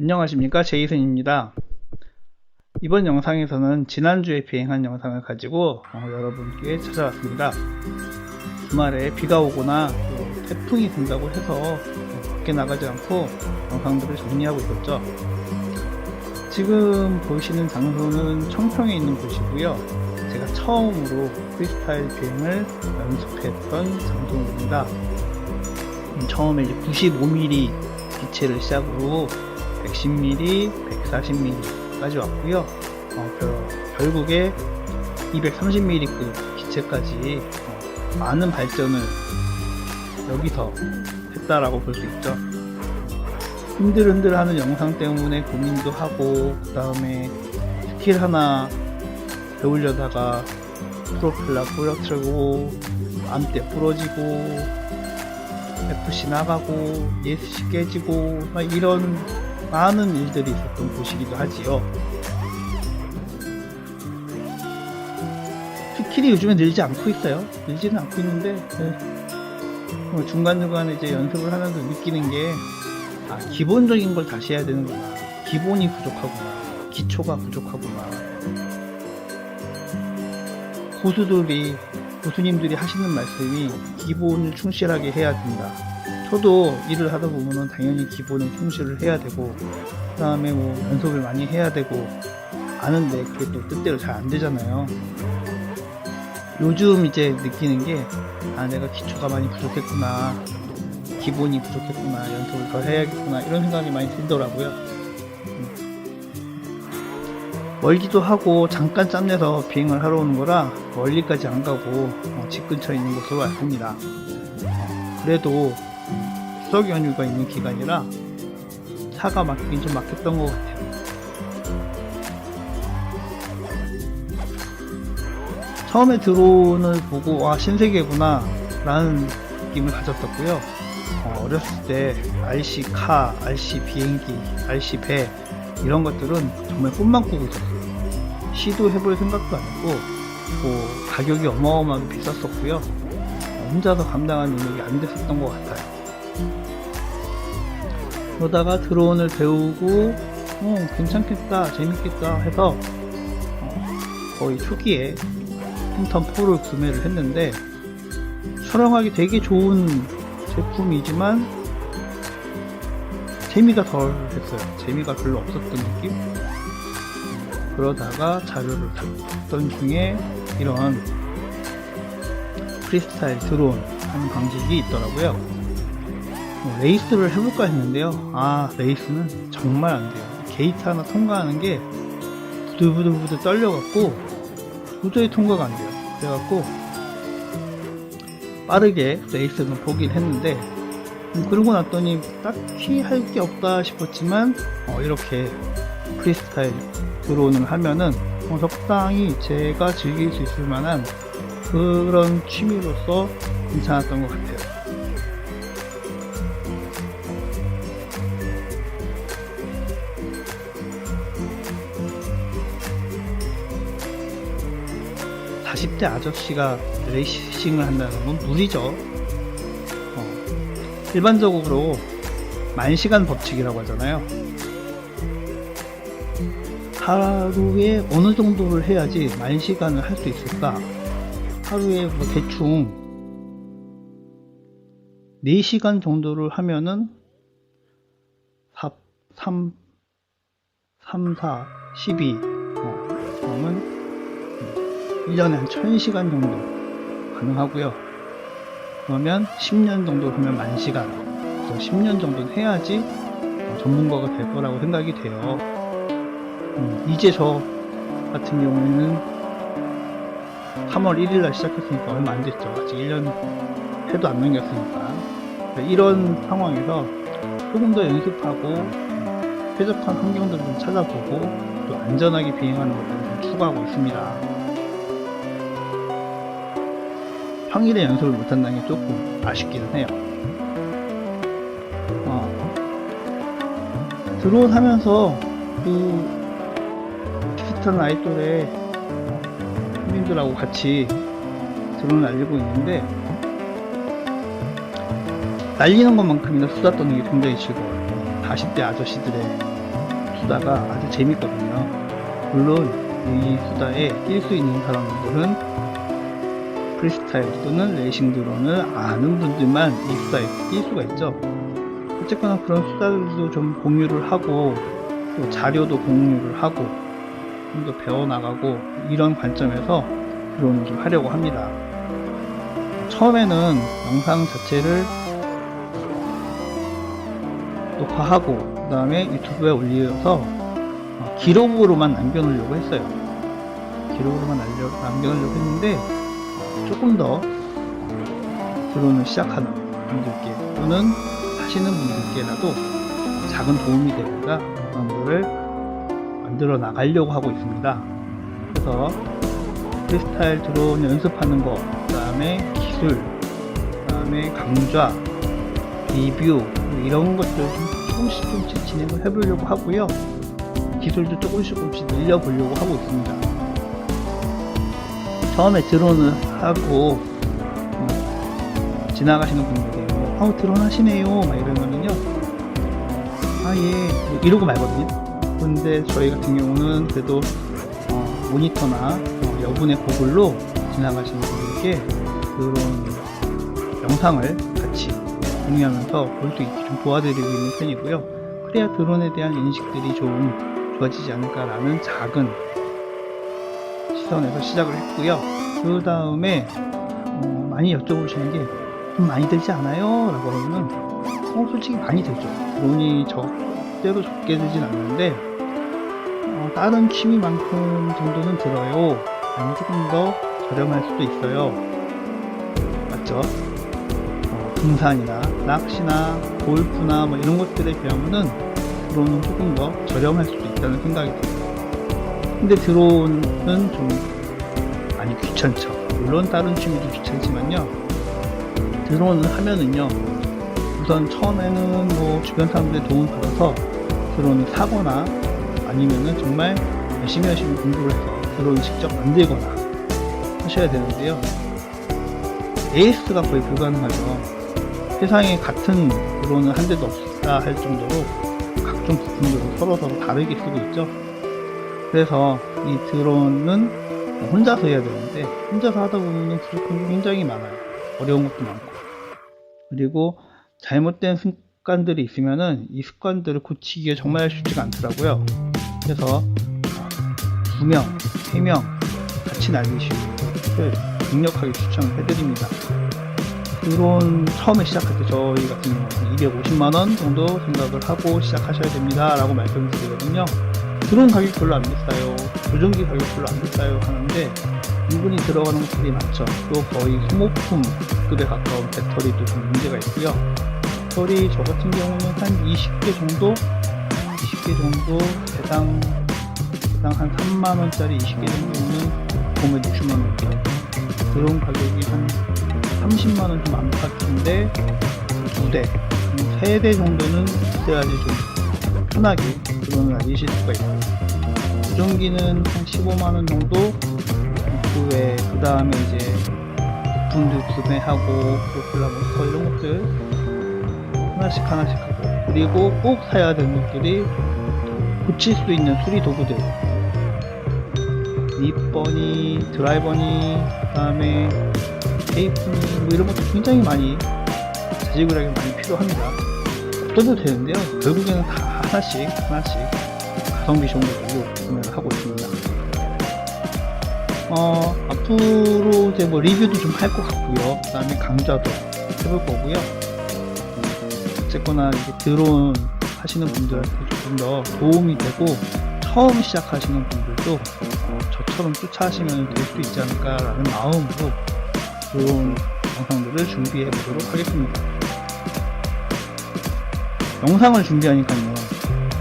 안녕하십니까 제이슨입니다. 이번 영상에서는 지난주에 비행한 영상을 가지고 어, 여러분께 찾아왔습니다. 주말에 비가 오거나 또 태풍이 분다고 해서 밖에 나가지 않고 영상들을 정리하고 있었죠. 지금 보시는 장소는 청평에 있는 곳이고요. 제가 처음으로 프리스타일 비행을 연습했던 장소입니다. 음, 처음에 이제 95mm 기체를 시작으로 110mm, 140mm까지 왔고요. 어, 별- 결국에 230mm급 기체까지 어, 많은 발전을 여기서 했다라고 볼 수 있죠. 흔들흔들하는 영상 때문에 고민도 하고 그 다음에 스킬 하나 배우려다가 프로펠러 부러뜨리고 암대 부러지고 FC 나가고 ESC 깨지고 막 이런 많은 일들이 있었던 곳이기도 하지요. 스킬이 요즘에 늘지 않고 있어요. 늘지는 않고 있는데 네. 뭐 중간중간에 이제 연습을 하면서 느끼는 게 아, 기본적인 걸 다시 해야 되는구나. 기본이 부족하구나. 기초가 부족하구나. 고수들이 고수님들이 하시는 말씀이 기본을 충실하게 해야 된다. 저도 일을 하다 보면은 당연히 기본에 충실을 해야 되고, 그 다음에 뭐 연습을 많이 해야 되고, 아는데 그게 또 뜻대로 잘 안 되잖아요. 요즘 이제 느끼는 게, 아, 내가 기초가 많이 부족했구나. 기본이 부족했구나. 연습을 더 해야겠구나. 이런 생각이 많이 들더라고요. 멀기도 하고 잠깐 짬내서 비행을 하러 오는 거라 멀리까지 안 가고 어, 집 근처에 있는 곳으로 왔습니다. 어, 그래도 음, 추석 연휴가 있는 기간이라 차가 막히긴 좀 막혔던 것 같아요. 처음에 드론을 보고 와 신세계구나 라는 느낌을 가졌었고요. 어, 어렸을 때 RC 카, RC 비행기, RC 배 이런 것들은 정말 꿈만 꾸고 있었어요. 시도해볼 생각도 안 했고, 뭐, 가격이 어마어마하게 비쌌었고요. 어, 혼자서 감당할 능력이 안 됐었던 것 같아요. 그러다가 드론을 배우고, 어, 괜찮겠다, 재밌겠다 해서, 어, 거의 초기에 팬텀 4를 구매를 했는데, 촬영하기 되게 좋은 제품이지만, 재미가 덜 했어요. 재미가 별로 없었던 느낌? 그러다가 자료를 봤던 중에 이런 프리스타일 드론 하는 방식이 있더라고요. 뭐 레이스를 해볼까 했는데요. 아, 레이스는 정말 안 돼요. 게이트 하나 통과하는 게 부들부들부들 떨려갖고 도저히 통과가 안 돼요. 그래갖고 빠르게 레이스는 포기를 했는데 음, 그러고 났더니 딱히 할 게 없다 싶었지만 어, 이렇게 프리스타일 드론을 하면은 어, 적당히 제가 즐길 수 있을 만한 그런 취미로서 괜찮았던 것 같아요. 40대 아저씨가 레이싱을 한다는 건 무리죠. 어, 일반적으로 만시간 법칙이라고 하잖아요. 하루에 어느 정도를 해야지 만시간을 할 수 있을까? 하루에 뭐 대충 4시간 정도를 하면은 4, 3, 3, 4, 12, 어, 그러면 1년에 한 1000시간 정도 가능하고요. 그러면 10년 정도 하면 만 시간. 그래서 10년 정도는 해야지 전문가가 될 거라고 생각이 돼요. 음, 이제 저 같은 경우에는 3월 1일 날 시작했으니까 얼마 안 됐죠. 아직 1년 해도 안 넘겼으니까. 이런 상황에서 조금 더 연습하고 쾌적한 환경들 좀 찾아보고 또 안전하게 비행하는 것을 좀 추구하고 있습니다. 평일에 연습을 못한다는 게 조금 아쉽기는 해요. 어, 드론 하면서 그 비슷한 아이돌의 형님들하고 같이 드론을 날리고 있는데 날리는 것만큼이나 수다 떠는 게 굉장히 즐거워요. 40대 아저씨들의 수다가 아주 재밌거든요. 물론 이 수다에 낄 수 있는 사람들은 프리스타일 또는 레이싱 드론을 아는 분들만 이 수다에 낄 수가 있죠. 어쨌거나 그런 수다들도 좀 공유를 하고 또 자료도 공유를 하고 좀 더 배워나가고 이런 관점에서 드론을 좀 하려고 합니다. 처음에는 영상 자체를 녹화하고 그 다음에 유튜브에 올려서 어, 기록으로만 남겨놓으려고 했어요. 기록으로만 남겨, 남겨놓으려고 했는데 조금 더 드론을 시작하는 분들께 또는 하시는 분들께라도 작은 도움이 되고자 영상들을 만들어 나가려고 하고 있습니다. 그래서 프리스타일 드론 연습하는 거, 그 다음에 기술, 그 다음에 강좌, 리뷰 뭐 이런 것들 좀 조금씩 조금씩 진행을 해보려고 하고요. 기술도 조금씩 조금씩 늘려보려고 하고 있습니다. 처음에 드론을 하고 어, 지나가시는 분들이 뭐, 어, 드론 하시네요. 막 이러면은요 아예. 이러고 말거든요. 근데 저희 같은 경우는 그래도 어, 모니터나 어, 여분의 고글로 지나가시는 분들께 그런 영상을 같이 공유하면서 볼수 있게 좀 도와드리고 있는 편이고요. 그래야 드론에 대한 인식들이 좀 좋아지지 않을까라는 작은 시선에서 시작을 했고요. 그 다음에 어, 많이 여쭤보시는 게 좀 많이 들지 않아요? 라고 하면은 어, 솔직히 많이 들죠. 돈이 적대로 적게 들진 않는데 어, 다른 취미만큼 정도는 들어요. 아니면 조금 더 저렴할 수도 있어요. 맞죠? 어, 등산이나 낚시나 골프나 뭐 이런 것들에 비하면은 드론은 조금 더 저렴할 수도 있다는 생각이 들어요. 근데 드론은 좀 많이 귀찮죠. 물론 다른 취미도 귀찮지만요. 드론을 하면은요. 우선 처음에는 뭐 주변 사람들의 도움을 받아서 드론을 사거나 아니면은 정말 열심히 열심히 공부를 해서 드론을 직접 만들거나 하셔야 되는데요. AS가 거의 불가능하죠. 세상에 같은 드론은 한 대도 없다 할 정도로 각종 부품들을 서로 서로 다르게 쓰고 있죠. 그래서 이 드론은 혼자서 해야 되는데 혼자서 하다 보면 부족한 게 굉장히 많아요. 어려운 것도 많고 그리고 잘못된 습관들이 있으면은 이 습관들을 고치기가 정말 쉽지가 않더라고요. 그래서 두 명, 세 명 같이 날리시는 것을 강력하게 추천을 해드립니다. 드론 처음에 시작할 때 저희 같은 경우는 250만원 정도 생각을 하고 시작하셔야 됩니다. 라고 말씀을 드리거든요. 드론 가격 별로 안 비싸요. 조종기 가격 별로 안 비싸요. 하는데 은근히 들어가는 것들이 많죠. 또 거의 소모품급에 가까운 배터리도 좀 문제가 있고요. 배터리 저 같은 경우는 한 20개 정도, 20개 정도 대당 대당 한 3만 원짜리 20개 정도는 보면 60만원 드론 가격이 한 30만 원 좀 안팎인데 두 대, 세 대 정도는 있어야지 좀 편하게 드론을 날리실 수가 있고요. 조종기는 한 15만원 정도 그 외에 그 다음에 이제 부품들 구매하고 프로펠러 모터 이런 것들 하나씩 하나씩 하고 그리고 꼭 사야 되는 것들이 고칠 수 있는 수리 도구들 립버니, 드라이버니, 그 다음에 테이프니 뭐 이런 것도 굉장히 많이 자질구레하게 많이 필요합니다. 없어도 되는데요. 결국에는 다 하나씩 하나씩 가성비 걸로 구매를 하고 있습니다. 어, 앞으로 이제 뭐 리뷰도 좀 할 것 같고요. 그 다음에 강좌도 해볼 거고요. 어쨌거나 이제 드론 하시는 분들한테 조금 더 도움이 되고 처음 시작하시는 분들도 어, 저처럼 쫓아하시면 될 수 있지 않을까라는 마음으로 드론 영상들을 준비해 보도록 하겠습니다. 영상을 준비하니까요.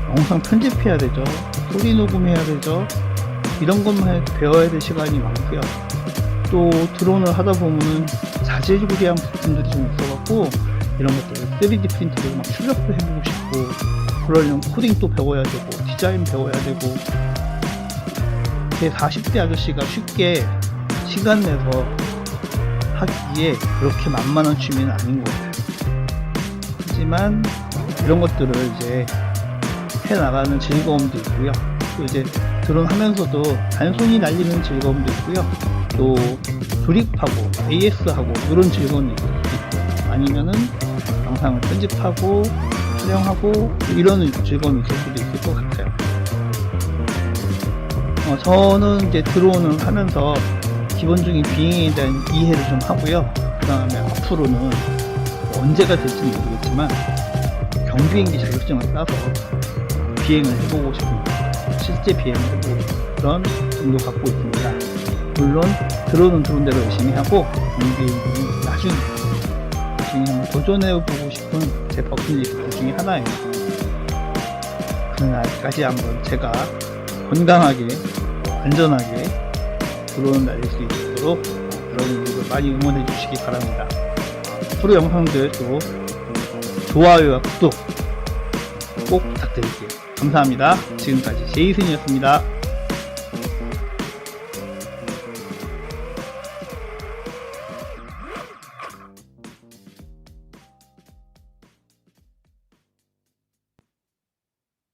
영상 편집해야 되죠. 소리 녹음해야 되죠. 이런 것만 해도 배워야 될 시간이 많고요. 또 드론을 하다 보면은 자질구레한 부품들이 좀 있어갖고 이런 것들을 3D 프린터로 막 출력도 해보고 싶고 그러려면 코딩 또 배워야 되고 디자인 배워야 되고 제 40대 아저씨가 쉽게 시간 내서 하기에 그렇게 만만한 취미는 아닌 것 같아요. 하지만 이런 것들을 이제 해 나가는 즐거움도 있고요. 또 이제 드론 하면서도 단순히 날리는 즐거움도 있고요. 또 조립하고 AS하고 이런 즐거움이 있고 아니면은 영상을 편집하고 촬영하고 이런 즐거움이 있을 수도 있을 것 같아요. 어, 저는 이제 드론을 하면서 기본적인 비행에 대한 이해를 좀 하고요. 그 다음에 앞으로는 언제가 될지는 모르겠지만 경비행기 자격증을 따서 비행을 해보고 싶습니다. 실제 비행을 해보고 그런 꿈도 갖고 있습니다. 물론 드론은 드론대로 열심히 하고 경비행기는 나중에 나중에 한번 도전해보고 싶은 제 버킷리스트 중에 하나예요. 그날까지 한번 제가 건강하게 안전하게 드론을 날릴 수 있도록 여러분들 많이 응원해 주시기 바랍니다. 앞으로 영상들 또 좋아요와 구독 꼭 부탁드릴게요. 감사합니다. 지금까지 제이슨이었습니다.